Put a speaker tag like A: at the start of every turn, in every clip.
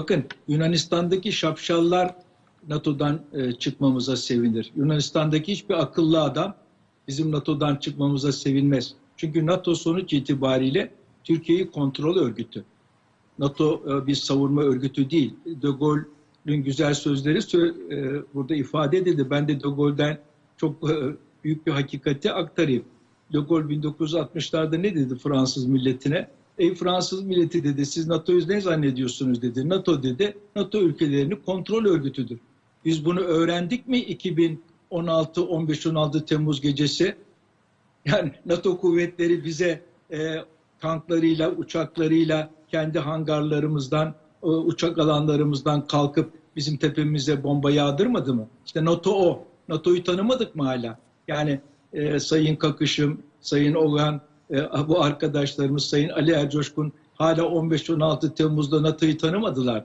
A: Bakın Yunanistan'daki şapşallar NATO'dan e, çıkmamıza sevinir. Yunanistan'daki hiçbir akıllı adam bizim NATO'dan çıkmamıza sevinmez. Çünkü NATO sonuç itibariyle Türkiye'yi kontrol örgütü. NATO e, bir savunma örgütü değil. De Gaulle'ün güzel sözleri sö- e, burada ifade edildi. Ben de De Gaulle'den çok e, büyük bir hakikati aktarayım. De Gaulle 1960'larda ne dedi Fransız milletine? Ey Fransız milleti dedi siz NATO'yu ne zannediyorsunuz dedi. NATO dedi NATO ülkelerinin kontrol örgütüdür. Biz bunu öğrendik mi 2016 15-16 Temmuz gecesi? Yani NATO kuvvetleri bize e, tanklarıyla, uçaklarıyla kendi hangarlarımızdan, e, uçak alanlarımızdan kalkıp bizim tepemize bomba yağdırmadı mı? İşte NATO o. NATO'yu tanımadık mı hala? Yani e, Sayın Kakışım, Sayın Ogan, e, bu arkadaşlarımız, Sayın Ali Ercoşkun hala 15-16 Temmuz'da NATO'yu tanımadılar.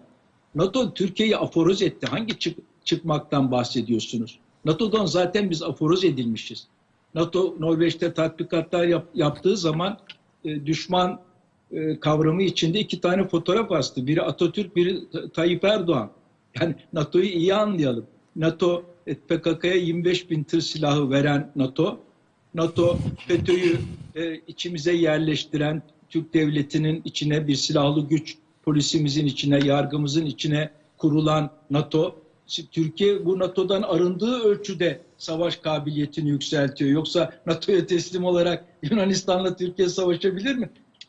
A: NATO Türkiye'yi aforoz etti. Hangi çık, çıkmaktan bahsediyorsunuz? NATO'dan zaten biz aforoz edilmişiz. NATO Norveç'te tatbikatlar yap, yaptığı zaman e, düşman e, kavramı içinde iki tane fotoğraf astı. Biri Atatürk, biri Tayyip Erdoğan. Yani NATO'yu iyi anlayalım. NATO e, PKK'ya 25 bin tır silahı veren NATO, NATO FETÖ'yü e, içimize yerleştiren Türk devletinin içine bir silahlı güç, polisimizin içine, yargımızın içine kurulan NATO, Türkiye bu NATO'dan arındığı ölçüde savaş kabiliyetini yükseltiyor. Yoksa NATO'ya teslim olarak Yunanistan'la Türkiye savaşabilir mi?